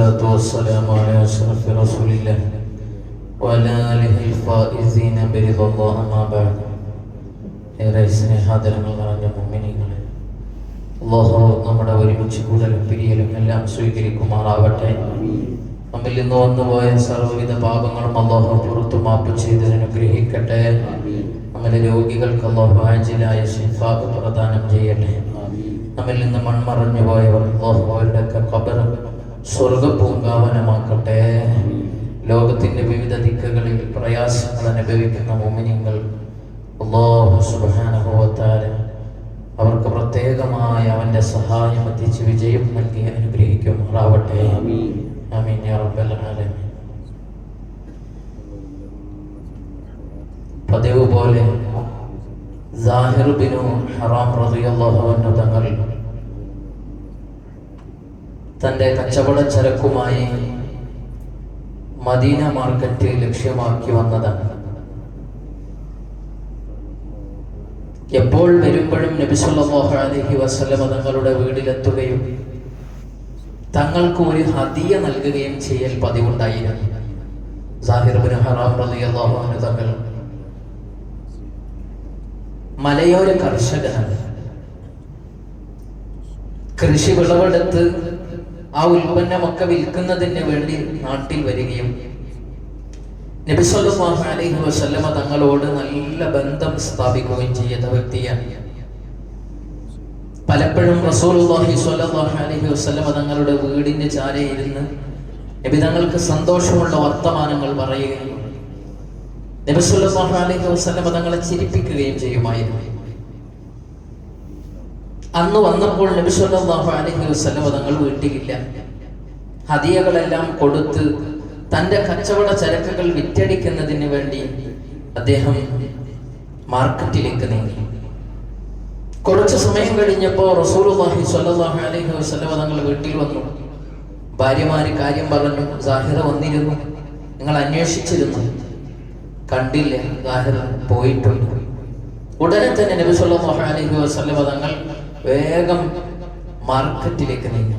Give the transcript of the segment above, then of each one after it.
والصلاة والسلام على أشرف رسول الله وعلى آله الفائزين برضا الله أما بعد ഏറെ സ്നേഹാദരങ്ങൾ നിറഞ്ഞ മുമ്മിനികളെ അള്ളാഹു നമ്മുടെ ഒരുമിച്ച് കൂടലും പിരിയലും എല്ലാം സ്വീകരിക്കുമാറാവട്ടെ നമ്മിൽ നിന്ന് വന്നുപോയ സർവ്വവിധ പാപങ്ങളും അള്ളാഹു പുറത്തു മാപ്പ് ചെയ്ത് അനുഗ്രഹിക്കട്ടെ നമ്മുടെ രോഗികൾക്ക് അള്ളാഹു ആജിലായ ഷിഫാബ് പ്രദാനം ചെയ്യട്ടെ നമ്മിൽ നിന്ന് മൺമറഞ്ഞു പോയവർ അള്ളാഹു അവരുടെയൊക്കെ കബർ സ്വർഗപൂങ്കാവനമാക്കട്ടെ. ലോകത്തിന്റെ വിവിധ ദിക്കുകളിൽ പ്രയാസങ്ങൾ അനുഭവിക്കുന്ന മോമിനിങ്ങൾ അള്ളാഹു അവർക്ക് പ്രത്യേകമായ അവന്റെ സഹായം എത്തിച്ച് വിജയം നൽകി അനുഗ്രഹിക്കുമാറാവട്ടെ. പതിവ് പോലെ ബിനു ഹറാം തങ്ങൾ തന്റെ കച്ചവട ചരക്കുമായി മദീന മാർക്കറ്റ് ലക്ഷ്യമാക്കി വന്നതാണ്. എപ്പോൾ വരുമ്പോഴും നബി സല്ലല്ലാഹു അലൈഹി വസല്ലമ തങ്ങളുടെ വീട്ടിലെത്തുകയും തങ്ങൾക്ക് ഒരു ഹദിയ നൽകുകയും ചെയ്യൽ പതിവുണ്ടായിരുന്നു. തങ്ങൾ മലയോര കർഷകനാണ്. കൃഷി വിളവെടുത്ത് ആ ഉൽപ്പന്നമൊക്കെ വിൽക്കുന്നതിന് വേണ്ടി നാട്ടിൽ വരികയും നബി സല്ലല്ലാഹു അലൈഹി വസല്ലമ തങ്ങളോട് നല്ല ബന്ധം സ്ഥാപിക്കുകയും ചെയ്ത വ്യക്തിയാണ്. പലപ്പോഴും റസൂലുള്ളാഹി സ്വല്ലല്ലാഹു അലൈഹി വസല്ലമ തങ്ങളുടെ വീടിന്റെ ചാരയിരുന്ന് നബി തങ്ങൾക്ക് സന്തോഷമുള്ള വർത്തമാനങ്ങൾ പറയുകയും നബി സല്ലല്ലാഹു അലൈഹി വസല്ലമ തങ്ങളെ ചിരിപ്പിക്കുകയും ചെയ്യുമായിരുന്നു. അന്ന് വന്നപ്പോൾ തങ്ങൾ വീട്ടിലില്ല. ഹതിയകളെല്ലാം കൊടുത്ത് തന്റെ കച്ചവട ചരക്കുകൾ വിറ്റടിക്കുന്നതിന് വേണ്ടി അദ്ദേഹം മാർക്കറ്റിലേക്ക് നീങ്ങി. കുറച്ചു സമയം കഴിഞ്ഞപ്പോൾ സ്വല്ലല്ലാഹു അലൈഹി തങ്ങൾ വീട്ടിൽ വന്നു. ഭാര്യമാര് കാര്യം പറഞ്ഞു സാഹിറ വന്നിരുന്നു. നിങ്ങൾ അന്വേഷിച്ചിരുന്നു. കണ്ടില്ല സാഹിറ പോയിട്ടുണ്ട്. ഉടനെ തന്നെ നബി സല്ലല്ലാഹു അലൈഹി തങ്ങൾ വേഗം മാർക്കറ്റിലേക്ക് നീങ്ങി.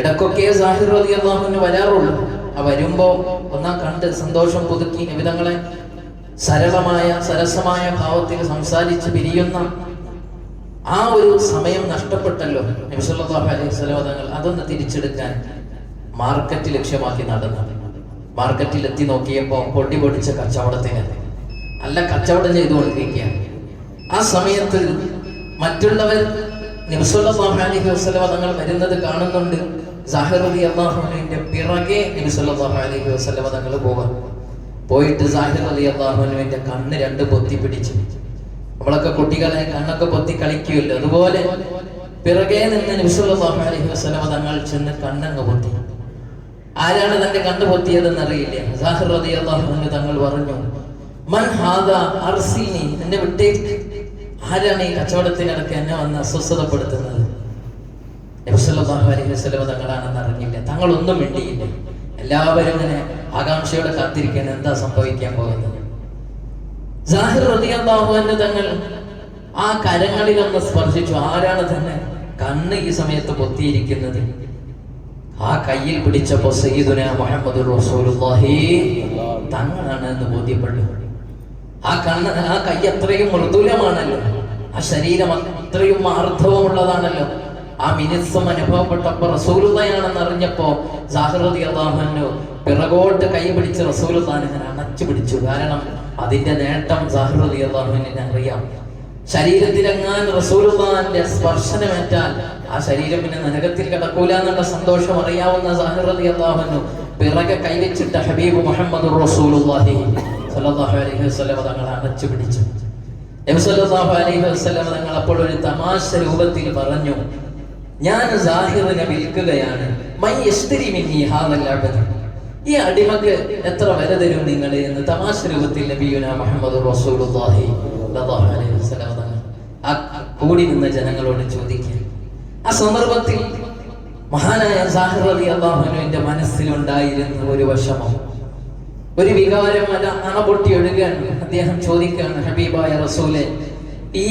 ഇടക്കൊക്കെ സാഹിർ വരാറുള്ളൂ ആ വരുമ്പോ ഒന്നാം കണ്ട് സന്തോഷം പുതുക്കി നിമിതങ്ങളെ സരളമായ സരസമായ ഭാവത്തിൽ സംസാരിച്ച് പിരിയുന്ന ആ ഒരു സമയം നഷ്ടപ്പെട്ടല്ലോ. നബി സല്ലല്ലാഹു അലൈഹി വസല്ലം അതൊന്ന് തിരിച്ചെടുക്കാൻ മാർക്കറ്റ് ലക്ഷ്യമാക്കി നടന്നു മാർക്കറ്റിൽ എത്തി നോക്കിയപ്പോ പൊടി പൊടിച്ച കച്ചവടത്തിന്. നല്ല കച്ചവടം ചെയ്തുകൊണ്ടിരിക്കുകയാണ്. ആ സമയത്ത് മറ്റുള്ളവർ നബി സല്ലല്ലാഹു അലൈഹി വസല്ലം തങ്ങൾ വരുന്നത് കാണുന്നുണ്ട്. സാഹിർ അലി അള്ളാഹുവിന്റെ പിറകെ നബി സല്ലല്ലാഹു അലൈഹി വസല്ലം തങ്ങൾ പോകാം പോയിട്ട് സാഹിർ അലി അള്ളാഹുവിന്റെ കണ്ണ് രണ്ട് പൊത്തി പിടിച്ചു. നമ്മളൊക്കെ കുട്ടികളെ കണ്ണൊക്കെ പൊത്തി കളിക്കുമല്ലോ. അതുപോലെ പിറകെ നിന്ന് നബി സല്ലല്ലാഹു അലൈഹി വസല്ലം തങ്ങൾ ചെന്ന് കണ്ണങ്ങ് പൊത്തി. ആരാണ് തന്റെ കണ്ണ് പൊത്തിയതെന്ന് അറിയില്ല. സാഹിർ അലി അള്ളാഹുവിന് തങ്ങൾ പറഞ്ഞു മൻ ഹാദ അർസീനി എന്നെ വിട്ടേക്ക്. ആരാണ് ഈ കച്ചവടത്തിനിടയ്ക്ക് എന്നെ വന്ന് അസ്വസ്ഥതപ്പെടുത്തുന്നത്? അലൈഹി തങ്ങളാണെന്ന് അറിഞ്ഞില്ല. തങ്ങളൊന്നും മിണ്ടിയില്ല. എല്ലാവരും ഇങ്ങനെ ആകാംക്ഷയോടെ കാത്തിരിക്കാൻ എന്താ സംഭവിക്കാൻ പോകുന്നത്? സാഹിർ റളിയല്ലാഹു തങ്ങൾ ആ കരങ്ങളിൽ ഒന്ന് സ്പർശിച്ചു. ആരാണ് തന്നെ കണ്ണ് ഈ സമയത്ത് പൊത്തിയിരിക്കുന്നത്? ആ കയ്യിൽ പിടിച്ചപ്പോ സയ്യിദുന മുഹമ്മദ് റസൂലുള്ളാഹി തങ്ങളാണ് എന്ന് ബോധ്യപ്പെട്ടു. ആ കണ്ണ് ആ കൈ അത്രയും മൃദുലമാണല്ലോ. ആ ശരീരം അത്രയും ആർദ്ധവമുള്ളതാണല്ലോ. ആ മിനിസം അനുഭവപ്പെട്ടപ്പോ റസൂലുതയാണെന്ന് അറിഞ്ഞപ്പോ അള്ളാഹുനു പിറകോട്ട് കൈ പിടിച്ച് റസൂലുള്ളാനെ ഞാൻ അണച്ചു പിടിച്ചു. കാരണം അതിന്റെ നേട്ടം ജാഹൃതി അള്ളാഹുവിനെ അറിയാം ശരീരത്തിലെങ്ങാൻ റസൂലുദാന്റെ സ്പർശനമേറ്റാൽ ആ ശരീരം പിന്നെ നരകത്തിൽ കിടക്കൂല എന്നുള്ള സന്തോഷം അറിയാവുന്ന അള്ളാഹുനു പിറകെ കൈവച്ചിട്ട് ഹബീബ് മുഹമ്മദ് റസൂലുള്ളാഹി സല്ലല്ലാഹു അലൈഹി വസല്ലം തങ്ങളെ അണച്ചു പിടിച്ചു. അലൈഹി അപ്പോൾ ഒരു തമാശ രൂപത്തിൽ പറഞ്ഞു ഞാൻ സാഹിറിനെ വിൽക്കുകയാണ്. മൈ ഈ അടിമക്ക് എത്ര വില തരും നിങ്ങൾ എന്ന് തമാശ രൂപത്തിൽ മുഹമ്മദ് റസൂലുള്ളാഹി കൂടി നിന്ന ജനങ്ങളോട് ചോദിക്കാൻ. ആ സന്ദർഭത്തിൽ മഹാനായ സാഹിർ അലി അള്ളാഹുനുവിന്റെ മനസ്സിലുണ്ടായിരുന്ന ഒരു വിഷമം. ഒരു വികാരം അല്ല അണപൊട്ടി ഒഴുകാൻ അദ്ദേഹം ചോദിക്കുകയാണ് ഹബീബായ റസൂലെ ഈ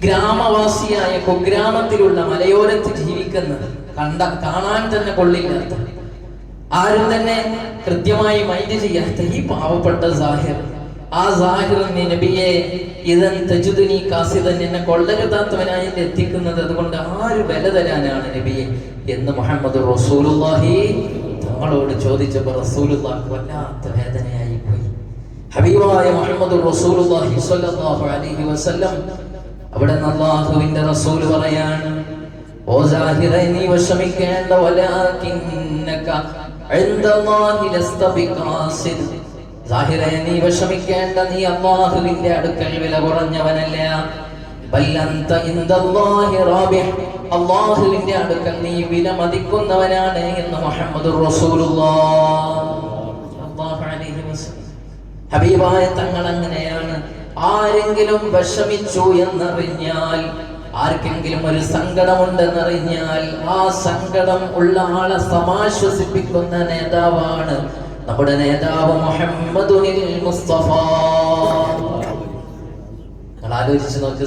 ഗ്രാമവാസിയായ കുഗ്രാമത്തിലുള്ള മലയോരത്ത് ജീവിക്കുന്നത് കണ്ട കാണാൻ തന്നെ കൊള്ളില്ലാത്ത ആരും തന്നെ കൃത്യമായി മൈൻഡ് ചെയ്യാത്ത ഈ പാവപ്പെട്ട സാഹിർ. ആ സാഹിറിനെ നബിയെ ഇതൻ തജുദിനി കാസിതൻ എന്നെ കൊള്ളരുതാത്തവനായി എത്തിക്കുന്നത് അതുകൊണ്ട് ആര് വില തരാനാണ് നബിയെ? എന്ന് മുഹമ്മദ് റസൂലുള്ളാഹി തങ്ങളോട് ചോദിച്ചപ്പോൾ റസൂലുള്ളാഹി വല്ലാത്ത വേദനയായി പോയി. ഹബീബായ മുഹമ്മദ് റസൂലുള്ളാഹി സ്വല്ലല്ലാഹു അലൈഹി വസല്ലം അവിടെ അള്ളാഹുവിന്റെ റസൂൽ പറയാണ് ഓ സാഹിറെ നീ വലാകിന്നക ഇൻദല്ലാഹി ലസ്ത ബിഖാസിദ് സാഹിറെ നീ വിഷമിക്കേണ്ട അടുക്കൽ വില കുറഞ്ഞവനല്ല. അള്ളാഹുവിന്റെ അടുക്കൽ നീ വില മതിക്കുന്നവനാണ് എന്ന് മുഹമ്മദ് ഹബീബായ തങ്ങൾ അങ്ങനെയാണ്. ആരെങ്കിലും വിഷമിച്ചു എന്നറിഞ്ഞാൽ ആർക്കെങ്കിലും ഒരു സങ്കടമുണ്ടെന്നറിഞ്ഞാൽ ആ സങ്കടം ഉള്ള ആളെ സമാശ്വസിപ്പിക്കുന്ന നേതാവാണ് നമ്മുടെ നേതാവ് മുഹമ്മദുനിൽ മുസ്തഫ. നിങ്ങൾ ആലോചിച്ച് നോക്ക്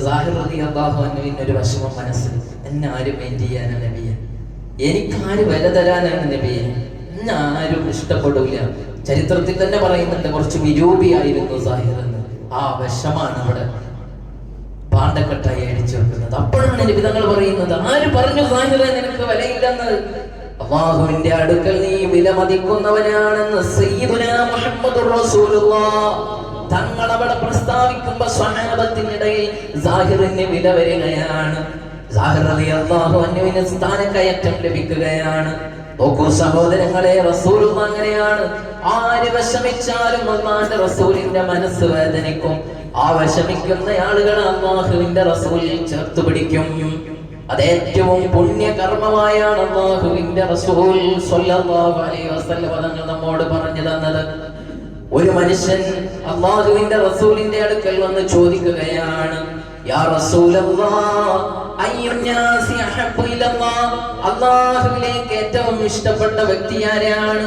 ഒരു വിഷമം മനസ്സിൽ എന്നെ ആരും മെയിൻ ചെയ്യാനാണ് നബിയ. എനിക്ക് ആര് വില തരാനാണ് നബിയെ. എന്നെ ആരും ഇഷ്ടപ്പെടില്ല ചരിത്രത്തിൽ തന്നെ പറയുന്നുണ്ട് കുറച്ച് വിരൂപിയായിരുന്നു സാഹിർ എന്ന്. ആ വിഷമാണ് അവിടെ പാണ്ടക്കെട്ടായി അടിച്ചു വെക്കുന്നത്. അപ്പോഴാണ് നബി തങ്ങൾ പറയുന്നത് ആര് പറഞ്ഞു സാഹിറെ നിനക്ക് വിലയില്ലെന്ന്. അള്ളാഹുവിന്റെ അടുക്കൽ നീ വിലമതിക്കുന്നവനാണെന്ന് സയ്യിദുനാ തങ്ങൾ അവിടെ പ്രസ്താവിക്കുമ്പോ സ്വഹാബത്തിനിടയിൽ സാഹിറിന് വില വരികയാണ്. അൻഹുവിന് സ്ഥാനക്കയറ്റം ലഭിക്കുകയാണ്. നോക്കൂ സഹോദരങ്ങളെ റസൂൽ അങ്ങനെയാണ്. ആര് വിഷമിച്ചാലും അള്ളാന്റെ റസൂലിന്റെ മനസ്സ് വേദനിക്കും. ആ വിഷമിക്കുന്ന ആളുകൾ അള്ളാഹുവിന്റെ റസൂലിൽ ചേർത്ത് പിടിക്കും. അത് ഏറ്റവും പുണ്യകർമ്മമായാണ് അള്ളാഹുവിന്റെ റസൂൽ സ്വല്ലല്ലാഹു അലൈഹി വസല്ലം നമ്മോട് പറഞ്ഞു തന്നത്. ഒരു മനുഷ്യൻ അള്ളാഹുവിന്റെ റസൂലിന്റെ അടുക്കൽ വന്ന് ചോദിക്കുകയാണ് അള്ളാഹുവിലേക്ക് ഏറ്റവും ഇഷ്ടപ്പെട്ട വ്യക്തി ആരാണ്?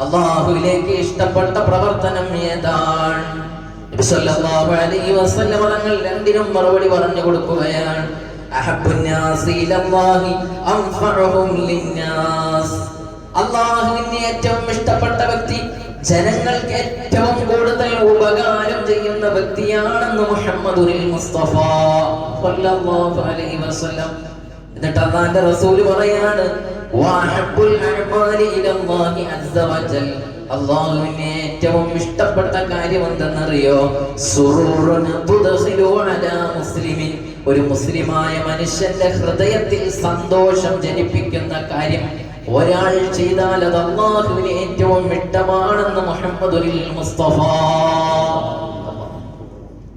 അള്ളാഹുവിലേക്ക് ഇഷ്ടപ്പെട്ട പ്രവർത്തനം ഏതാണ്? തങ്ങൾ രണ്ടിനും മറുപടി പറഞ്ഞു കൊടുക്കുകയാണ് അഹബ്ബുന്നാസി ഇലല്ലാഹി അൻഫഉഹും ലിന്നാസ് അള്ളാഹുവിന് ഏറ്റവും ഇഷ്ടപ്പെട്ട വ്യക്തി ജനങ്ങൾക്ക് ഏറ്റവും കൂടുതൽ ഉപകാരം ചെയ്യുന്ന വ്യക്തിയാണെന്ന് മുഹമ്മദുൽ മുസ്തഫ സല്ലല്ലാഹു അലൈഹി വസല്ലം. എന്നിട്ട് അള്ളാന്റെ റസൂൽ പറയാണ് വജൽ. ഏറ്റവും ഇഷ്ടപ്പെട്ട കാര്യം എന്തെന്നറിയോ? സുറൂറുൻ മുസ്ലിമിൻ. ഒരു മുസ്ലിമായ മനുഷ്യന്റെ ഹൃദയത്തിൽ സന്തോഷം ജനിപ്പിക്കുന്ന കാര്യം ഒരാൾ ചെയ്താൽ അത് അള്ളാഹുവിന് ഏറ്റവും ഇഷ്ടമാണെന്ന് മുഹമ്മദ് മുസ്തഫ.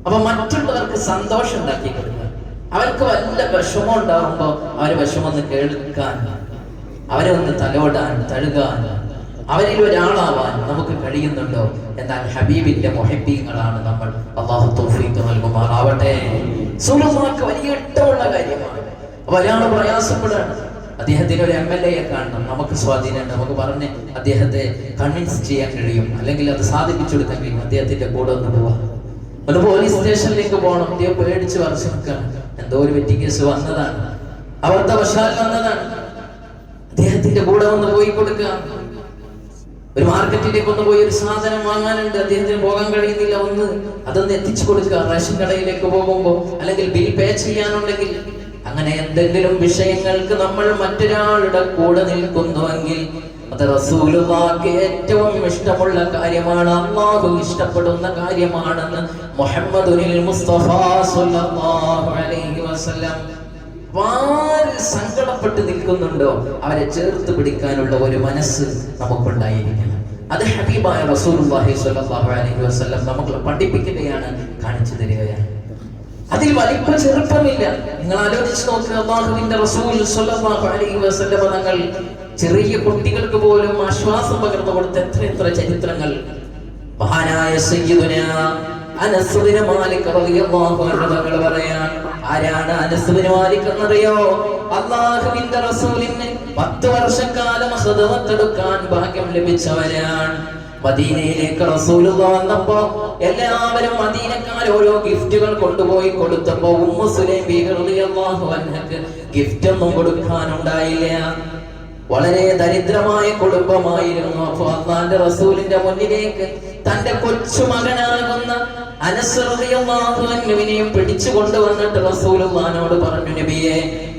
അപ്പൊ മറ്റുള്ളവർക്ക് സന്തോഷം ഉണ്ടാക്കി കൊടുക്കുക. അവർക്ക് വല്ല വിഷമം ഉണ്ടാകുമ്പോ അവരെ വിഷമം ഒന്ന് കേൾക്കാൻ അവരെ ഒന്ന് തലോടാൻ തഴുകാൻ അവരിൽ ഒരാളാവാൻ നമുക്ക് കഴിയുന്നുണ്ടോ? എന്നാൽ ഹബീബിന്റെ മൊഹബീങ്ങളാണ് നമ്മൾ. അള്ളാഹു തൗഫീഖ് നൽകുമാറാവട്ടെ. സുലമാക്ക് വലിയ ഇഷ്ടമുള്ള കാര്യമാണ്. അപ്പൊ ഒരാൾ പ്രയാസപ്പെടാണ് അദ്ദേഹത്തിന് ഒരു എം എൽ എയെ കാണണം. നമുക്ക് സ്വാധീനം നമുക്ക് പറഞ്ഞ് അദ്ദേഹത്തെ കൺവിൻസ് ചെയ്യാൻ കഴിയും. അല്ലെങ്കിൽ അത് സാധിപ്പിച്ചെടുക്കാൻ കഴിയും. അദ്ദേഹത്തിന്റെ കൂടെ ഒന്ന് പോവാം. ഒരു പോലീസ് സ്റ്റേഷനിലേക്ക് പോകണം. അദ്ദേഹം പേടിച്ച് വരച്ച് നിൽക്കാം എന്തോ ഒരു വെറ്റി കേസ് വന്നതാണ്. അബദ്ധവശാൽ വന്നതാണ്. അദ്ദേഹത്തിന്റെ കൂടെ ഒന്ന് പോയി കൊടുക്കുക. ഒരു മാർക്കറ്റിലേക്ക് ഒന്ന് പോയി ഒരു സാധനം വാങ്ങാനുണ്ട്. അദ്ദേഹത്തിന് പോകാൻ കഴിയുന്നില്ല. ഒന്ന് അതൊന്ന് എത്തിച്ചു കൊടുക്കുക. റേഷൻ കടയിലേക്ക് പോകുമ്പോൾ അല്ലെങ്കിൽ ബിൽ പേ ചെയ്യാനുണ്ടെങ്കിൽ അങ്ങനെ എന്തെങ്കിലും വിഷയങ്ങൾക്ക് നമ്മൾ മറ്റൊരാളുടെ കൂടെ നിൽക്കുന്നുവെങ്കിൽ അത് റസൂലുള്ളാഹിക്ക് ഏറ്റവും ഇഷ്ടമുള്ള കാര്യമാണ്. അള്ളാഹു ഇഷ്ടപ്പെടുന്ന കാര്യമാണെന്ന് മുഹമ്മദ് മുസ്തഫ സല്ലല്ലാഹു അലൈഹി വസല്ലം ആര് സങ്കടപ്പെട്ട് നിൽക്കുന്നുണ്ടോ? അവരെ ചേർത്ത് പിടിക്കാനുള്ള ഒരു മനസ്സ് നമുക്കുണ്ടായിരിക്കണം. അത് ഹബീബായ റസൂലുള്ളാഹി സ്വല്ലല്ലാഹു അലൈഹി വസല്ലം നമുക്ക് പഠിപ്പിക്കുകയാണ് കാണിച്ചു തരികയാണ്. അതിൽ വലിപ്പ ചെറുപ്പമില്ല. നിങ്ങൾ ആലോചിച്ച് നോക്കുക അള്ളാഹുവിന്റെ സ്വല്ലല്ലാഹു അലൈഹി വസല്ലം തങ്ങൾ ചെറിയ കുട്ടികൾക്ക് പോലും ആശ്വാസം പകർന്നു കൊടുത്ത എത്ര എത്ര ചരിത്രങ്ങൾ. മഹാനായ സയ്യിദുന അനസ് ബിൻ മാലിക് റളിയല്ലാഹു അൻഹു തങ്ങൾ പറയാൻ ആരാണ് അനസ് ബിൻ മാലിക് എന്നറിയോ അള്ളാഹുവിന്റെ റസൂലിന് പത്ത് വർഷക്കാലം ഹൃദവത്തെടുക്കാൻ ഭാഗ്യം ലഭിച്ചവരാണ്. മദീനയിലേക്ക് റസൂലുള്ള വന്നപ്പോ എല്ലാവരും മദീനക്കാർ ഓരോ ഗിഫ്റ്റുകൾ കൊണ്ടുപോയി കൊടുത്തപ്പോ ഉമ്മു സുലൈം റളിയല്ലാഹു അൻഹക്ക് ഗിഫ്റ്റ് ഒന്നും കൊടുക്കാനുണ്ടായില്ല. വളരെ ദരിദ്രമായ കുടുംബമായിരുന്നു. അപ്പൊ അള്ളാന്റെ റസൂലിന്റെ മുന്നിലേക്ക് തന്റെ കൊച്ചുമകനാകുന്ന അനസ്രതിയും പിടിച്ചു കൊണ്ടുവന്നിട്ട് റസൂലുള്ളാനോട് പറഞ്ഞു നബിയെ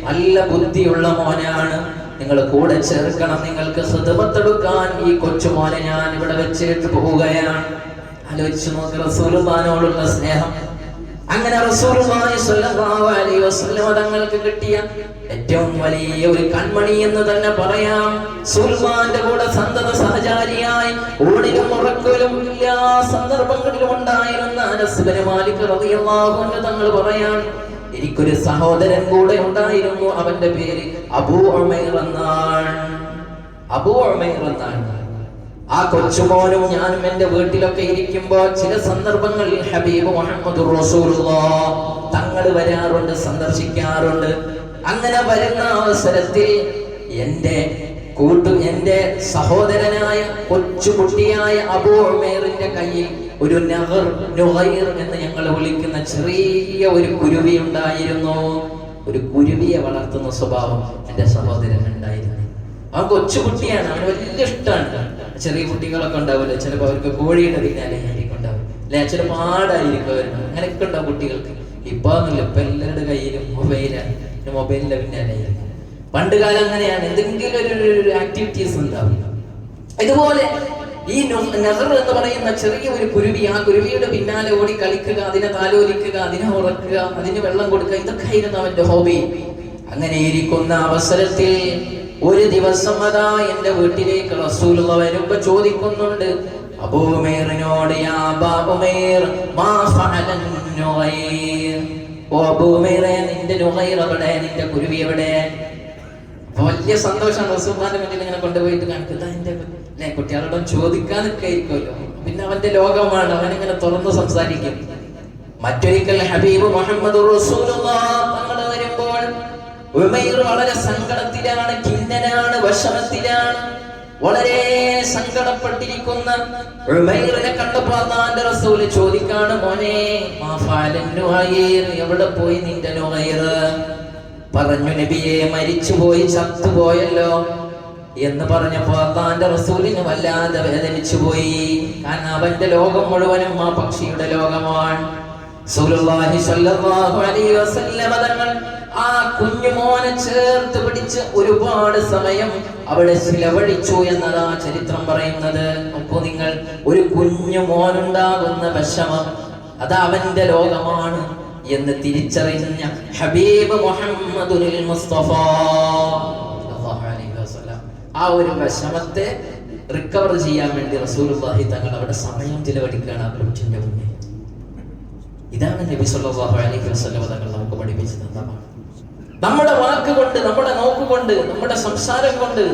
നല്ല ബുദ്ധിയുള്ള മോനാണ്. നിങ്ങൾ കൂടെ ചേർക്കണം. നിങ്ങൾക്ക് ഹൃദമത്തെടുക്കാൻ ഈ കൊച്ചുമോനെ ഞാൻ ഇവിടെ വെച്ചിട്ട് പോവുകയാണ്. ആലോചിച്ചു നോക്കി റസൂലുമാനോടുള്ള സ്നേഹം. അങ്ങനെ തങ്ങൾക്ക് കിട്ടിയ ഏറ്റവും വലിയ ഒരു കൺമണി എന്ന് തന്നെ പറയാം. സുൽമാന്റെ കൂടെ സന്തത സഹചാരിയായി ഊണിലും ഉറക്കലും എല്ലാ സന്ദർഭങ്ങളിലും ഉണ്ടായിരുന്ന അനസ് ബിൻ മാലിക് റളിയല്ലാഹു അൻഹു തങ്ങൾ പറയാൻ എനിക്കൊരു സഹോദരൻ കൂടെ ഉണ്ടായിരുന്നു അവന്റെ പേര് അബൂ ഉമൈർ എന്നാണ്. അബൂ ഉമൈർ എന്നാണ്. ആ കൊച്ചുമോനും ഞാനും എന്റെ വീട്ടിലൊക്കെ ഇരിക്കുമ്പോ ചില സന്ദർഭങ്ങളിൽ ഹബീബ് മുഹമ്മദ് തങ്ങൾ വരാറുണ്ട് സന്ദർശിക്കാറുണ്ട്. അങ്ങനെ വരുന്ന അവസരത്തിൽ എന്റെ കൂട്ടു എന്റെ സഹോദരനായ കൊച്ചുകുട്ടിയായ അബൂ ഉമേറിന്റെ കയ്യിൽ ഒരു നഹർ നുഹൈർ എന്ന് ഞങ്ങൾ വിളിക്കുന്ന ചെറിയ ഒരു കുരുവി ഉണ്ടായിരുന്നു. ഒരു കുരുവിയെ വളർത്തുന്ന സ്വഭാവം എന്റെ സഹോദരൻ ഉണ്ടായിരുന്നു. അവൻ കൊച്ചുകുട്ടിയാണ് അവന് വലിയ ഇഷ്ടമാണ്. ചെറിയ കുട്ടികളൊക്കെ ഉണ്ടാവില്ല ചിലപ്പോൾ അവർക്ക് കോഴിയുടെ പിന്നാലെ ആയിരിക്കും ഉണ്ടാവും അല്ലെ? ചിലപ്പോൾ ആടായിരിക്കും അവർ അങ്ങനെയൊക്കെ ഉണ്ടാവും കുട്ടികൾക്ക്. ഇപ്പൊ ഒന്നുമില്ല ഇപ്പൊ എല്ലാവരുടെ കയ്യിലും മൊബൈലാണ് മൊബൈലിന്റെ പിന്നാലെ പണ്ട് കാലം അങ്ങനെയാണ്. എന്തെങ്കിലും ഒരു ആക്ടിവിറ്റീസ് ഉണ്ടാവും. ഇതുപോലെ ഈ നു- നെഹർ എന്ന് പറയുന്ന ചെറിയ ഒരു കുരുവി ആ കുരുവിയുടെ പിന്നാലെ ഓടി കളിക്കുക അതിനെ താലോലിക്കുക അതിനെ ഉറക്കുക അതിന് വെള്ളം കൊടുക്കുക ഇതൊക്കെ ആയിരുന്നു അവന്റെ ഹോബി അങ്ങനെ ഇരിക്കുന്ന അവസരത്തിൽ ഒരു ദിവസം അതാ എന്റെ വീട്ടിലേക്ക് റസൂലുള്ള വരുമ്പോ ചോദിക്കുന്നുണ്ട് അബൂമേറിനോട് യാ ബാബുമേർ മാ ഫഅലൻ നുഗൈർ? ഓ അബൂമേറെ നിന്റെ നുഗൈർ എവിടെ? നിന്റെ കുരുവി എവിടെ? വലിയ സന്തോഷം റസൂഖാന്റെ മുന്നിൽ ഇങ്ങനെ കൊണ്ടുപോയിട്ട് കാണിക്കുന്നത്. എന്റെ അല്ലെ കുട്ടികളോടും ചോദിക്കാൻ ആയിരിക്കുമല്ലോ. പിന്നെ അവന്റെ ലോകമാണ്. അവനിങ്ങനെ തുറന്നു സംസാരിക്കും. മറ്റൊരിക്കൽ ഹബീബ് മുഹമ്മദ് വരുമ്പോൾ ഉമൈർ വളരെ സങ്കടത്തിലാണ് ഖിന്നനാണ് വശമത്തിലാണ് വളരെ സങ്കടപ്പെട്ടിരിക്കുന്ന ഉമൈറിനെ കണ്ടപ്പോ ചോദിക്കാണ് മോനെ എവിടെ പോയി നിന്റെ പറഞ്ഞു നബിയെ മരിച്ചു മരിച്ചുപോയി ചത്തുപോയല്ലോ. എന്ന് പറഞ്ഞപ്പോ അള്ളാന്റെ റസൂലിന് വല്ലാതെ വേദനിച്ചു പോയി കാരണം അവന്റെ ലോകം മുഴുവനും ആ പക്ഷിയുടെ ലോകമാണ്. തങ്ങൾ ആ കുഞ്ഞുമോനെ ചേർത്ത് പിടിച്ച് ഒരുപാട് സമയം അവളെ ചിലവഴിച്ചു എന്നതാ ചരിത്രം പറയുന്നത്. അപ്പൊ നിങ്ങൾ ഒരു കുഞ്ഞു മോനുണ്ടാകുന്ന വിഷമം അത് അവന്റെ ലോകമാണ് എന്ന് തിരിച്ചറിഞ്ഞ ഹബീബ് മുഹമ്മദുൽ മുസ്തഫ. ആ ഒരു വിഷമത്തെ റിക്കവർ ചെയ്യാൻ വേണ്ടി റസൂലുള്ളാഹി തങ്ങൾ അവിടെ സമയം ചിലവഴിക്കുകയാണ് ആ കൊച്ചിന്റെ മുന്നിൽ. ഇതാണ് നബി സല്ലല്ലാഹു അലൈഹി വസല്ലം തങ്ങൾ നമുക്ക് പഠിപ്പിച്ചു തന്നതാണ് നമ്മുടെ വാക്കുകൊണ്ട് നമ്മുടെ നോക്കുകൊണ്ട് നമ്മുടെ സംസാരം കൊണ്ട്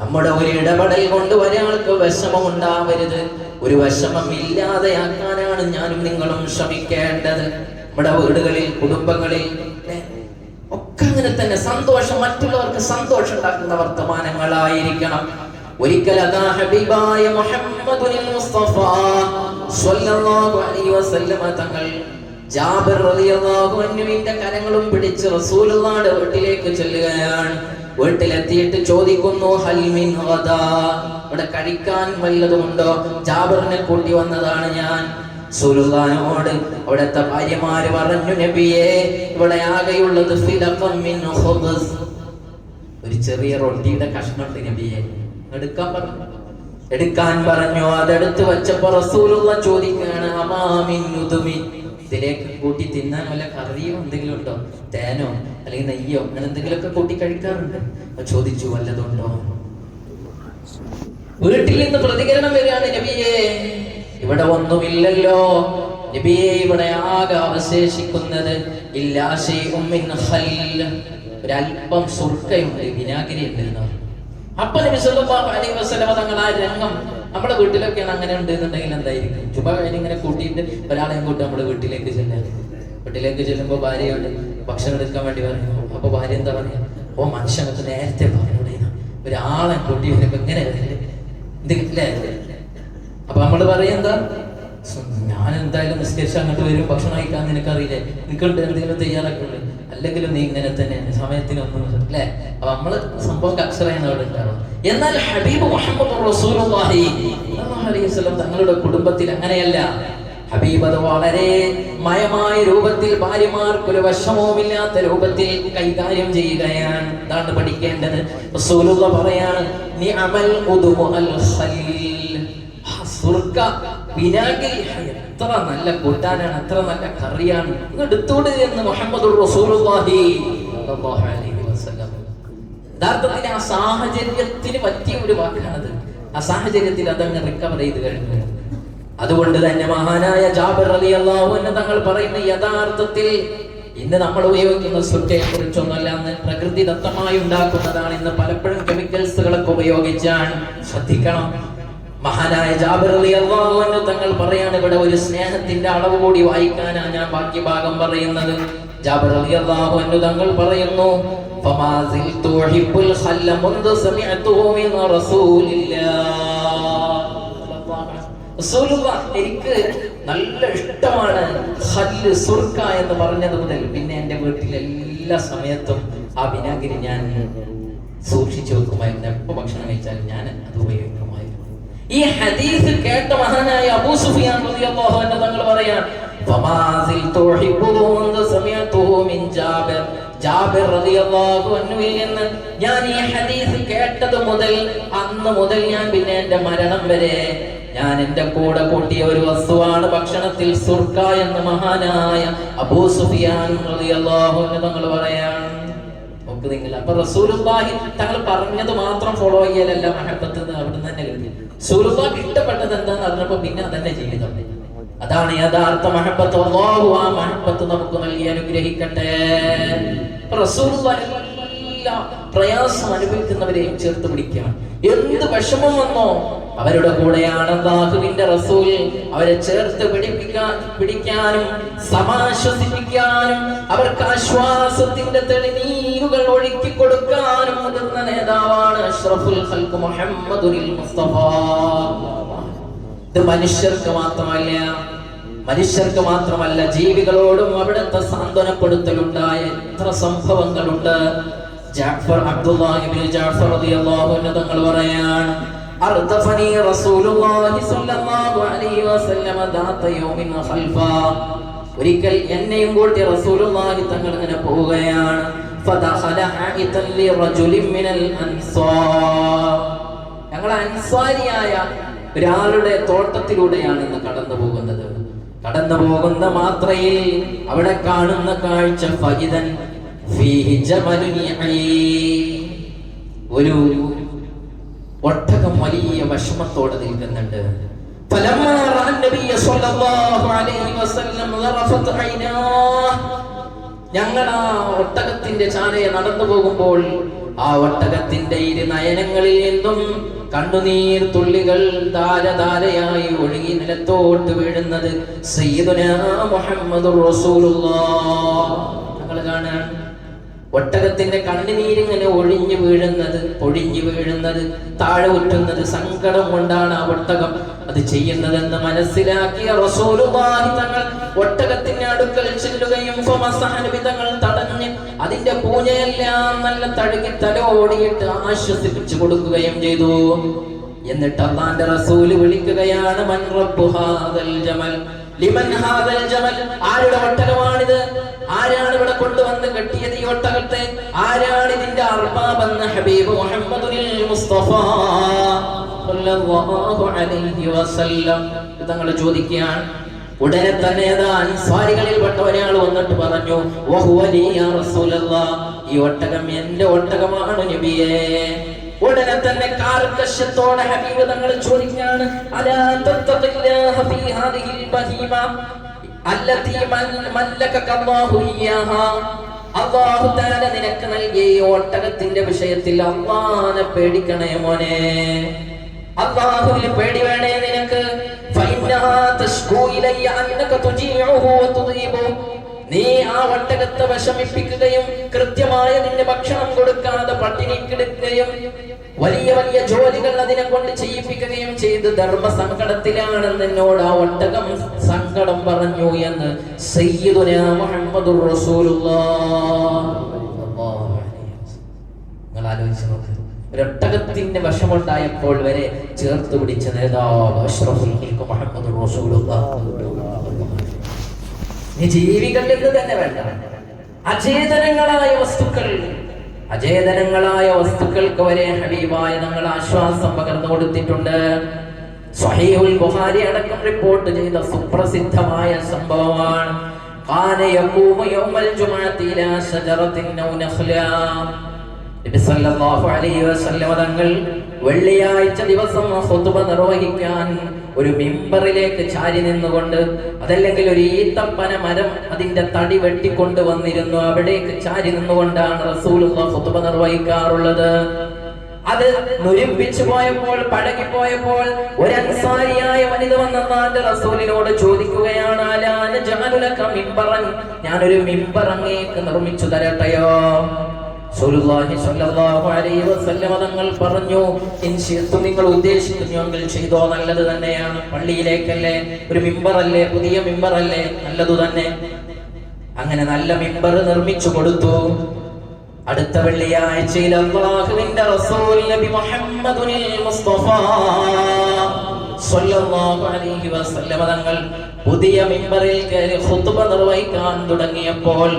നമ്മുടെ ഒരു ഇടപെടൽ കൊണ്ട് ഒരാൾക്ക് വിഷമം ഉണ്ടാവരുത് ഒരു വിഷമം ഇല്ലാതെയാക്കാനാണ് ഞാനും നിങ്ങളും ശ്രമിക്കേണ്ടത് നമ്മുടെ വീടുകളിൽ കുടുംബങ്ങളിൽ? ഒക്കെ അങ്ങനെ തന്നെ സന്തോഷം മറ്റുള്ളവർക്ക് സന്തോഷം ഉണ്ടാക്കുന്ന വർത്തമാനങ്ങളായിരിക്കണം ഒരിക്കൽ അതാ ഹബീബായ മുഹമ്മദുൽ മുസ്തഫ അലൈഹി വസല്ലമ തങ്ങൾ ജാബിർ റളിയല്ലാഹു അൻഹുവിന്റെ കരങ്ങളും പിടിച്ച് റസൂലുള്ളാഹിയുടെ വീട്ടിലേക്ക് ചെല്ലുകയാണ്. വീട്ടിലെത്തിയിട്ട് ചോദിക്കുന്നു ഹൽ മിൻ ഗദാ? ഇവിടെ കഴിക്കാൻ വല്ലതുമുണ്ടോ? ജാബിറിനെ കൂട്ടി വന്നതാണ് ഞാൻ. റസൂലുള്ളാഹിനോട് അവിടുത്തെ ഭാര്യമാര് പറഞ്ഞു നബിയെ ഇവിടെ ആകെയുള്ളത് ഒരു ചെറിയ റൊട്ടിയുടെ കഷ്ണുണ്ട് നബിയെ. എടുക്കാൻ പറഞ്ഞു. എടുക്കാൻ പറഞ്ഞു. അതെടുത്ത് വെച്ചപ്പോ റസൂലുള്ള ചോദിക്കുകയാണ് അമാമിൻ ഉദുമി ഇതിലേക്ക് കൂട്ടി തിന്നാൻ വല്ല കറിയോ എന്തെങ്കിലും ഉണ്ടോ? തേനോ അല്ലെങ്കിൽ നെയ്യോ? അങ്ങനെ എന്തെങ്കിലുമൊക്കെ കൂട്ടി കഴിക്കാറുണ്ട്. അപ്പൊ ചോദിച്ചു വല്ലതുണ്ടോ? വീട്ടിൽ നിന്ന് പ്രതികരണം വരികയാണ് നബിയെ. ഇവിടെ ഒന്നുമില്ലല്ലോ. നബിയെ ഇവിടെ ആകെ അവശേഷിക്കുന്നത്. ഒരല്പം സുർക്കയുണ്ട് വിനാഗിരി ഉണ്ട് അപ്പൊ നബി സല്ലല്ലാഹു അലൈഹി തങ്ങൾ ആ രംഗം നമ്മുടെ വീട്ടിലൊക്കെയാണ് അങ്ങനെ ഉണ്ടെന്നുണ്ടെങ്കിൽ എന്തായിരിക്കും? ചുമ കഴിഞ്ഞിങ്ങനെ കൂട്ടിയിട്ട് ഒരാളെയും കൂട്ടി നമ്മുടെ വീട്ടിലേക്ക് ചെല്ലാൻ വീട്ടിലേക്ക് ചെല്ലുമ്പോൾ ഭാര്യയോട് ഭക്ഷണം എടുക്കാൻ വേണ്ടി പറഞ്ഞു. അപ്പൊ ഭാര്യ എന്താ പറയാ? ഓ മനുഷ്യനൊക്കെ നേരത്തെ പറഞ്ഞൂടെ ഒരാളെ കൂട്ടി വരുമ്പോ ഇങ്ങനെ എന്തെങ്കിലും? അപ്പൊ നമ്മൾ പറയുന്നത് ഞാൻ എന്തായാലും നിസ്കരിച്ച് അങ്ങോട്ട് വരും. ഭക്ഷണം കഴിക്കാൻ നിനക്കറിയില്ലേ? നിനക്കുണ്ട് എന്തെങ്കിലും തയ്യാറാക്കുള്ളൂ അല്ലെങ്കിൽ നീ ഇങ്ങനെ തന്നെ സമയത്തിനൊന്നും അല്ലേ? അപ്പൊ നമ്മൾ സംഭവം കച്ചറയാണ് അവിടെ എന്നാൽ ഹബീബ് തങ്ങളുടെ കുടുംബത്തിൽ അങ്ങനെയല്ല. ഹബീബ് അത് വളരെ മയമായ രൂപത്തിൽ ഭാര്യമാർക്ക് ഒരു വശമവുമില്ലാത്ത രൂപത്തിൽ കൈകാര്യം ചെയ്യുകയാണ്. ഇതാണ് പഠിക്കേണ്ടത്. പറയാണ് നീ അമൽ സുർക്ക വിനാഗിരി എത്ര നല്ല കൂട്ടാനാണ് എത്ര നല്ല കറിയാണ്. എടുത്തോട് എന്ന് മുഹമ്മദ് യഥാർത്ഥത്തിൽ ആ സാഹചര്യത്തിന് പറ്റിയ ഒരു വാക്കാണത്. ആ സാഹചര്യത്തിൽ അതങ്ങ് റിക്കവർ ചെയ്ത് കഴിഞ്ഞു. അതുകൊണ്ട് തന്നെ മഹാനായ ജാബിർ അലി അള്ളാഹു എന്ന് തങ്ങൾ പറയുന്ന യഥാർത്ഥത്തിൽ ഇന്ന് നമ്മൾ ഉപയോഗിക്കുന്ന സുറ്റയെ കുറിച്ചൊന്നുമല്ല എന്ന് പ്രകൃതിദത്തമായി ഉണ്ടാക്കുന്നതാണ് ഇന്ന് പലപ്പോഴും കെമിക്കൽസുകളൊക്കെ ഉപയോഗിച്ചാണ്. ശ്രദ്ധിക്കണം. മഹാനായ ജാബിർ അലി അള്ളാഹു തങ്ങൾ പറയാണ് ഇവിടെ ഒരു സ്നേഹത്തിന്റെ അളവ് കൂടി വായിക്കാനാണ് ഞാൻ ബാക്കി ഭാഗം പറയുന്നത്. ജാബിർ അലി അള്ളാഹു തങ്ങൾ പറയുന്നു എനിക്ക് നല്ല ഇഷ്ടമാണ് സുർക്ക എന്ന് പറഞ്ഞത് മുതൽ പിന്നെ എന്റെ വീട്ടിൽ എല്ലാ സമയത്തും ആ വിനാഗിരി ഞാൻ സൂക്ഷിച്ചു വെക്കുമായിരുന്നു എപ്പോ ഭക്ഷണം കഴിച്ചാലും ഞാൻ അത് ഉപയോഗിക്കും. ഈ ഹദീസ് കേട്ട മഹാനായ അബൂ സുഫിയാൻ റളിയല്ലാഹു അൻഹു തങ്ങൾ പറയാണ് ഫമാസിൽ തുഹിബ്ബുഹു മുൻദു സമിഅതുഹു മിൻ ജാബിർ. ജാബിർ റളിയല്ലാഹു അൻഹു നിന്ന് ഞാൻ ഈ ഹദീസ് കേട്ടത് മുതൽ അന്ന് മുതൽ ഞാൻ പിന്നെ എന്റെ മരണം വരെ ഞാൻ എന്റെ കൂടെ കൂട്ടിയ ഒരു വസ്തുവാണ് ഭക്ഷണത്തിൽ സുർക്ക എന്ന് മഹാനായ അബൂ സുഫിയാൻ റളിയല്ലാഹു അൻഹു തങ്ങൾ പറയാണ് നോക്കുന്നില്ല അപ്പൊ റസൂലുള്ളാഹി തങ്ങൾ പറഞ്ഞത് മാത്രം ഫോളോ ചെയ്യലല്ല മഹബത്ത്. എന്ന് റസൂലുള്ളാഹി ഇഷ്ടപ്പെട്ടത് എന്താന്ന് അറിഞ്ഞപ്പോ പിന്നെ അതന്നെ ജീവിതം അതാണ് യഥാർത്ഥ മഹബത്ത്. അല്ലാഹു ആ മഹബത്ത് നമുക്ക് നൽകി അനുഗ്രഹിക്കട്ടെ. പ്രയാസം അനുഭവിക്കുന്നവരെയും ചേർത്ത് പിടിക്കണം എന്ത് വിഷമം വന്നോ അവരുടെ കൂടെയാണ് അള്ളാഹുവിന്റെ റസൂൽ. അവരെ ചേർത്ത് പിടിപ്പിക്കാൻ പിടിക്കാനും സമാശ്വസിപ്പിക്കാനും അവർക്ക് ആശ്വാസത്തിന്റെ തെളിനീരുകൾ ഒഴുക്കി കൊടുക്കാനും മുതിർന്ന നേതാവാണ് അഷ്റഫുൽ ഇത് മനുഷ്യർക്ക് മാത്രമല്ല മനുഷ്യർക്ക് മാത്രമല്ല ജീവികളോടും അവിടുത്തെ സാന്ത്വനപ്പെടുത്തലുണ്ടായ എത്ര സംഭവങ്ങളുണ്ട്. ജാഫർ അബ്ദുല്ലാഹിബ്നു ജാഫർ റളിയല്ലാഹു അൻഹു തങ്ങൾ പറയാണ് അർദഫനി റസൂലുള്ളാഹി സ്വല്ലല്ലാഹു അലൈഹി വസല്ലം ദാത യൗമിൻ ഖൽഫ. ഒരിക്കൽ എന്നെയും കൂട്ടി റസൂലുള്ളാഹി തങ്ങൾ ഇങ്ങനെ പോവുകയാണ്. ഫദഖല ഹായിതൻ ലിറജുലിൻ മിനൽ അൻസാർ. ഞങ്ങൾ അൻസാരിയായ ഒരാളുടെ തോട്ടത്തിലൂടെയാണ് ഇന്ന് കടന്നു പോകുന്നത്. കടന്നു പോകുന്ന മാത്രയിൽ അവിടെ കാണുന്ന കാഴ്ച ഫഹിദൻ ഫീഹി ജമലുൻ യഈ. ഒരു ഒട്ടകം വലിയ വിഷമത്തോടെ നിൽക്കുന്നുണ്ട് فلما رأى النبي صلى الله عليه وسلم ظرفت عيناه ഞങ്ങൾ ആ ഒട്ടകത്തിന്റെ ചാലയെ നടന്നു പോകുമ്പോൾ ആ ഒട്ടകത്തിന്റെ ഇരു നയനങ്ങളിൽ നിന്നും കണ്ണുനീർ തുള്ളികൾ ധാരധാരയായി ഒഴുകി നിലത്തോട്ട് വീഴുന്നത് സയ്യിദുനാ മുഹമ്മദുർ റസൂലുള്ളാഹ് ഞങ്ങൾ കാണാൻ ഒട്ടകത്തിന്റെ കണ്ണുനീരിങ്ങനെ ഒഴിഞ്ഞു വീഴുന്നത് പൊഴിഞ്ഞു വീഴുന്നത് താഴെ ഉറ്റുന്നത് സങ്കടം കൊണ്ടാണ് ആ ഒട്ടകം അത് ചെയ്യുന്നതെന്ന് മനസ്സിലാക്കിയ റസൂലുള്ളാഹി തങ്ങൾ ഒട്ടകത്തിന്റെ അടുക്കൽ ചെല്ലുകയും തടഞ്ഞ് അതിന്റെ പൂജയെല്ലാം നല്ല തഴുകി തലോടിയിട്ട് ആശ്വസിപ്പിച്ചു കൊടുക്കുകയും ചെയ്തു. എന്നിട്ട് അള്ളാന്റെ റസൂൽ വിളിക്കുകയാണ് മൻ റബ്ബു ഹാദൽ ജമൽ. ആരുടെ ഒട്ടകമാണിത്? ആരാണ് ഇവിടെ കൊണ്ടുവന്ന് കെട്ടിയത് ഈ ഒട്ടകത്തെ? ആരാണ് ഇതിന്റെ അർബാബെന്ന് ഹബീബ് മുഹമ്മദുൽ മുസ്തഫ തങ്ങൾ ചോദിക്കുകയാണ്. ഉടനെ തന്നെ അതാ അൻസ്വാരികളിൽപ്പെട്ട ഒരാൾ വന്നിട്ട് പറഞ്ഞു ഈ ഒട്ടകം എന്റെ ഒട്ടകമാണ് നബിയേ. ഉടനെ തന്നെ കാർക്കശ്യത്തോടെ ഹബീബ് തങ്ങൾ ചോദിക്കുകയാണ് നിനക്ക് നൽകിയ ഒട്ടകത്തിന്റെ വിഷയത്തിൽ അള്ളാനെ പേടിക്കണേ മോനെ. അള്ളാഹുവിൽ പേടി വേണേ നിനക്ക്? നീ ആ ഒട്ടകത്തെ വിഷമിപ്പിക്കുകയും കൃത്യമായ നിന്റെ ഭക്ഷണം കൊടുക്കാതെ പട്ടിണി കിടക്കുകയും വലിയ വലിയ ജോലികൾ അതിനെ കൊണ്ട് ചെയ്യിപ്പിക്കുകയും ചെയ്ത് ധർമ്മ സങ്കടത്തിലാണെന്ന് എന്നോട് ആ ഒട്ടകം സങ്കടം പറഞ്ഞു എന്ന് നിങ്ങൾ ആലോചിച്ച് നോക്ക്. ഒരൊട്ടകത്തിന്റെ വശമുണ്ടായപ്പോൾ വരെ ചേർത്ത് പിടിച്ച നേതാവ് മുഹമ്മദ് നീ ജീവികളിൽ നിന്ന് തന്നെ വേണ്ട. അചേതനങ്ങളായ വസ്തുക്കൾ. അചേതനങ്ങളായ വസ്തുക്കൾക്ക് വരെ ഹബീബായ ഞങ്ങൾ ആശ്വാസം പകർന്നു കൊടുത്തിട്ടുണ്ട്. സ്വഹീഹുൽ ബുഖാരി അടക്കം റിപ്പോർട്ട് ചെയ്ത സുപ്രസിദ്ധമായ സംഭവമാണ്. കാന യഖൂമു യൗമൽ ജുമുഅത്തി ഇലാ ശജറത്തിൻ നബി സല്ലല്ലാഹു അലൈഹി വസല്ലം തങ്ങൾ വെള്ളിയാഴ്ച ദിവസം ഖുതുബ നിർവഹിക്കാൻ ഒരു മിമ്പറിലേക്ക് ചാരി നിന്നുകൊണ്ട് അതല്ലെങ്കിൽ ഒരു ഈത്തപ്പന മരം അതിന്റെ തടി വെട്ടിക്കൊണ്ട് വന്നിരുന്നു. അവിടേക്ക് ചാരി നിന്നുകൊണ്ടാണ് റസൂൽ ഖുതുബ നിർവഹിക്കാറുള്ളത്. അത് മുരിപ്പിച്ചു പോയപ്പോൾ പഴകി പോയപ്പോൾ ഒരു അൻസാരിയായ വനിത വന്നെന്നാന്റെ റസൂലിനോട് ചോദിക്കുകയാണ്. ഞാനൊരു മിമ്പർ അങ്ങേക്ക് നിർമ്മിച്ചു തരട്ടെയോ? തങ്ങൾ പറഞ്ഞു നിങ്ങൾ ഉദ്ദേശിക്കുന്നുവെങ്കിൽ ചെയ്തോ നല്ലത് തന്നെയാണ്. പള്ളിയിലേക്കല്ലേ? ഒരു മിമ്പറല്ലേ? പുതിയ മിമ്പറല്ലേ? നല്ലതു തന്നെ. അങ്ങനെ നല്ല മിമ്പർ നിർമ്മിച്ചു കൊടുത്തു. അടുത്ത വെള്ളിയാഴ്ചയിൽ അള്ളാഹുവിന്റെ റസൂൽ നബി മുഹമ്മദുൽ മുസ്തഫ തങ്ങൾ പുതിയ മിമ്പറിൽ കയറി ഖുത്ബ നിർവഹിക്കാൻ തുടങ്ങിയപ്പോൾ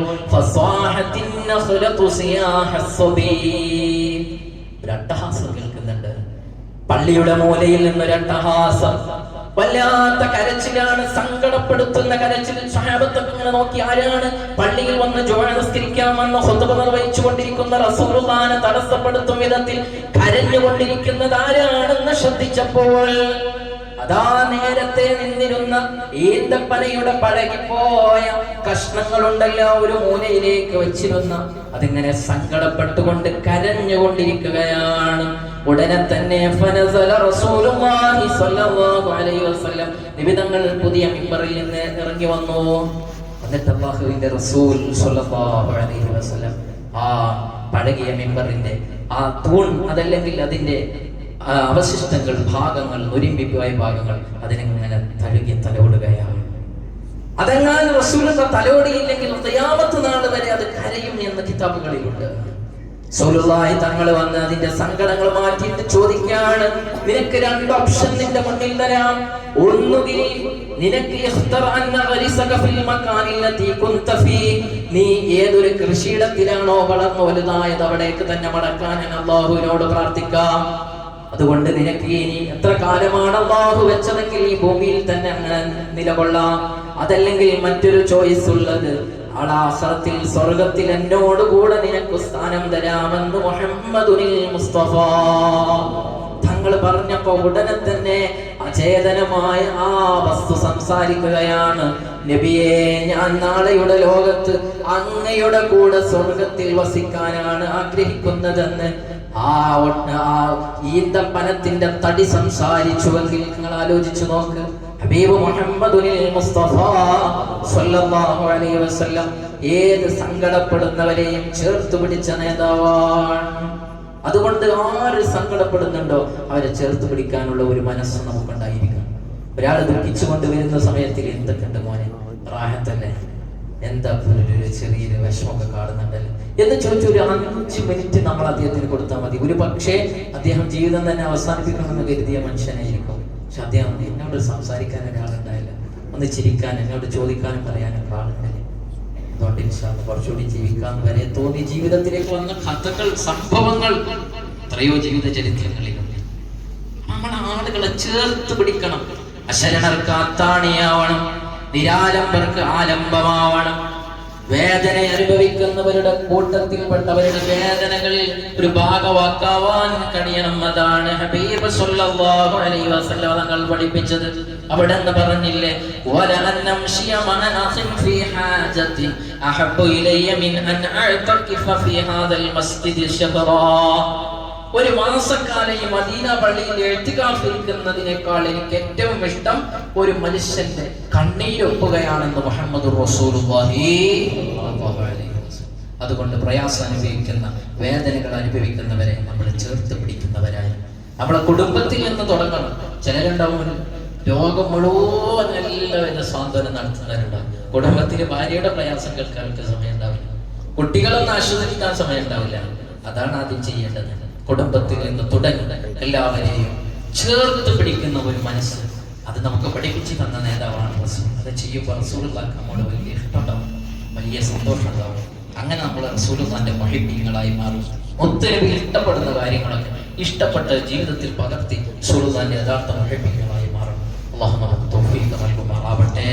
അട്ടഹാസം കേൾക്കുന്നുണ്ട്. പള്ളിയുടെ മൂലയിൽ നിന്ന് അട്ടഹാസം വല്ലാത്ത കരച്ചിലാണ് സങ്കടപ്പെടുത്തുന്ന കരച്ചിൽ സഹാബത്തൊക്കെ ഇങ്ങനെ നോക്കി ആരാണ്? പള്ളിയിൽ വന്ന് ജോഴ നിസ്കരിക്കാൻ വന്ന് നിർവഹിച്ചു കൊണ്ടിരിക്കുന്ന റസൂലുള്ളാനെ തടസ്സപ്പെടുത്തും വിധത്തിൽ കരഞ്ഞുകൊണ്ടിരിക്കുന്നത് ആരാണെന്ന് ശ്രദ്ധിച്ചപ്പോൾ അതാ നേരത്തെ നിന്നിരുന്ന ഈന്തപ്പനയുടെ പഴകിപ്പോയ കഷ്ണങ്ങളുണ്ടല്ലോ ഒരു മൂലയിലേക്ക് വെച്ചിരുന്ന. അതിങ്ങനെ സങ്കടപ്പെട്ടുകൊണ്ട് കരഞ്ഞുകൊണ്ടിരിക്കുകയാണ്. ഉടനെ തന്നെ നിമിതങ്ങൾ പുതിയ മിമ്പറിൽ നിന്ന് ഇറങ്ങി വന്നു. എന്നിട്ട് അള്ളാഹുവിന്റെ റസൂൽ ആ പഴകിയ മിമ്പറിന്റെ ആ തൂൺ അതല്ലെങ്കിൽ അതിന്റെ അവശിഷ്ടങ്ങൾ ഭാഗങ്ങൾ നുരിമ്പിപ്പോയ ഭാഗങ്ങൾ അതിനെങ്ങനെ തഴുകി തലോടുകയാണ് അതെങ്ങാനും റസൂലുള്ള തലോടിയില്ലെങ്കിൽ ഖിയാമത്ത് നാൾ വരെ അത് കരയും എന്ന കിതാബുകളിലുണ്ട്. സൗലുള്ളാഹി തങ്ങൾ വന്ന് അതിന്റെ സങ്കടങ്ങൾ മാറ്റിയിട്ട് ചോദിക്കാണ് നിനക്ക് രണ്ട് ഓപ്ഷൻ നിന്റെ മുന്നിൽ തരാം. ഒന്നുകിൽ നിനക്ക് നീ ഏതൊരു കൃഷിയിടത്തിലാണോ വളർന്നു വലുതായത് അവിടേക്ക് തന്നെ മടക്കാൻ അള്ളാഹുവിനോട് പ്രാർത്ഥിക്കാം. അതുകൊണ്ട് നിനക്ക് ഇനി എത്ര കാലമാണ് അള്ളാഹു വെച്ചതെങ്കിൽ ഈ ഭൂമിയിൽ തന്നെ അങ്ങനെ നിലകൊള്ളാം. അതല്ലെങ്കിൽ മറ്റൊരു ചോയ്സ് ഉള്ളത് അളാസത്തിൽ സ്വർഗത്തിൽ എന്നോട് കൂടെ നിനക്ക് സ്ഥാനം തരാമെന്ന് മുഹമ്മദുനിൽ മുസ്തഫ. തങ്ങൾ പറഞ്ഞപ്പോ ഉടനെ തന്നെ അചേതനമായ ആ വസ്തു സംസാരിക്കുകയാണ്. നബിയെ ഞാൻ നാളെയുടെ ലോകത്ത് അങ്ങയുടെ കൂടെ സ്വർഗത്തിൽ വസിക്കാനാണ് ആഗ്രഹിക്കുന്നതെന്ന് ആ ആ ഈന്തപ്പനത്തിന്റെ തടി സംസാരിച്ചുവെങ്കിൽ നിങ്ങൾ ആലോചിച്ചു നോക്ക്. ഹബീബ് മുസ്തഫ സല്ലല്ലാഹു അലൈഹി വസല്ലം ഏത് സങ്കടപ്പെടുന്നവരെയും ചേർത്ത് പിടിച്ച നേതാവാണ്. അതുകൊണ്ട് ആര് സങ്കടപ്പെടുന്നുണ്ടോ അവരെ ചേർത്ത് പിടിക്കാനുള്ള ഒരു മനസ്സ് നമുക്കുണ്ടായിരിക്കണം. ഒരാൾ ദുഃഖിച്ചുകൊണ്ട് വരുന്ന സമയത്തിൽ എന്തൊക്കെയുണ്ട് മോനെ? റാഹത്തല്ലേ? എന്താ ഒരു വിഷമൊക്കെ ചെറിയൊരു വിഷമമൊക്കെ കാണുന്നുണ്ടല്ലോ? എന്ന് ചോദിച്ചു ഒരു അഞ്ച് മിനിറ്റ് നമ്മൾ അദ്ദേഹത്തിന് കൊടുത്താൽ മതി. ഒരു പക്ഷേ അദ്ദേഹം ജീവിതം തന്നെ അവസാനിപ്പിക്കണമെന്ന് കരുതിയ മനുഷ്യനായിരിക്കും. പക്ഷെ അദ്ദേഹം എന്നോട് സംസാരിക്കാൻ ഒരാളുണ്ടായില്ല. ഒന്ന് ചിരിക്കാൻ എന്നോട് ചോദിക്കാനും പറയാനും ആളുണ്ടായില്ല അതുകൊണ്ട് കുറച്ചുകൂടി ജീവിക്കാൻ വരെ തോന്നി ജീവിതത്തിലേക്ക് വന്ന കഥകൾ സംഭവങ്ങൾ എത്രയോ ജീവിത ചരിത്രങ്ങളിലുണ്ട് നമ്മൾ ആളുകളെ ചേർത്ത് പിടിക്കണം. അശരണർക്ക് അത്താണിയാവണം നിരാലംബർക്ക് ആലംബമാവണം. വേദന അനുഭവിക്കുന്നവരുടെ കൂട്ടത്തിൽപ്പെട്ടവരുടെ വേദനകളിൽ ഒരു ഭാഗവാക്കാവാൻ കഴിയണം. അതാണ് ഹബീബ് അലൈഹി വസല്ലം തങ്ങൾ പഠിപ്പിച്ചത്. അവിടെ നിന്ന് പറഞ്ഞില്ലേ "വലഅൻ അംശിയ മഅ ഫീ അഹബ്ബു മിൻ അൻ ഫീ ഹാദൽ മസ്ജിദി ഒരു മാസക്കാലം ഈ മദീന പള്ളിയിൽ എഴുത്തുകാത്തിരിക്കുന്നതിനേക്കാൾ എനിക്ക് ഏറ്റവും ഇഷ്ടം ഒരു മനുഷ്യന്റെ കണ്ണീരൊപ്പുകയാണെന്ന് മുഹമ്മദ്. അതുകൊണ്ട് പ്രയാസം അനുഭവിക്കുന്ന വേദനകൾ അനുഭവിക്കുന്നവരെ നമ്മൾ ചേർത്ത് പിടിക്കുന്നവരായി. നമ്മളെ കുടുംബത്തിൽ നിന്ന് തുടങ്ങണം. ചിലരുണ്ടാവും രോഗം മുഴുവൻ എല്ലാവരും സാന്ത്വനം നടത്തുന്നവരുണ്ടാവും. കുടുംബത്തിലെ ഭാര്യയുടെ പ്രയാസം കേൾക്കാൻ സമയം ഉണ്ടാവില്ല കുട്ടികളൊന്നും ആശ്വസിക്കാൻ സമയം ഉണ്ടാവില്ല അതാണ് ആദ്യം ചെയ്യേണ്ടത്. കുടുംബത്തിൽ നിന്ന് തുടങ്ങി എല്ലാവരെയും ചേർത്ത് പിടിക്കുന്ന ഒരു മനസ്സ് അത് നമുക്ക് പഠിപ്പിച്ചു തന്ന നേതാവാണ് റസൂൽ. അത് ചെയ്യുമ്പോൾ റസൂലുള്ളാഹിക്ക് നമ്മോട് വലിയ ഇഷ്ടമുണ്ടാവും വലിയ സന്തോഷം ഉണ്ടാവും അങ്ങനെ നമ്മൾ റസൂലുള്ളാന്റെ മഹിമീങ്ങളായി മാറും. ഒത്തിരി ഇഷ്ടപ്പെടുന്ന കാര്യങ്ങളൊക്കെ ഇഷ്ടപ്പെട്ട ജീവിതത്തിൽ പകർത്തി റസൂലുള്ളാന്റെ യഥാർത്ഥ മഹിമീങ്ങളായി മാറും. അള്ളാഹു നമുക്ക് തൗഫീഖ് നൽകുമാറാവട്ടെ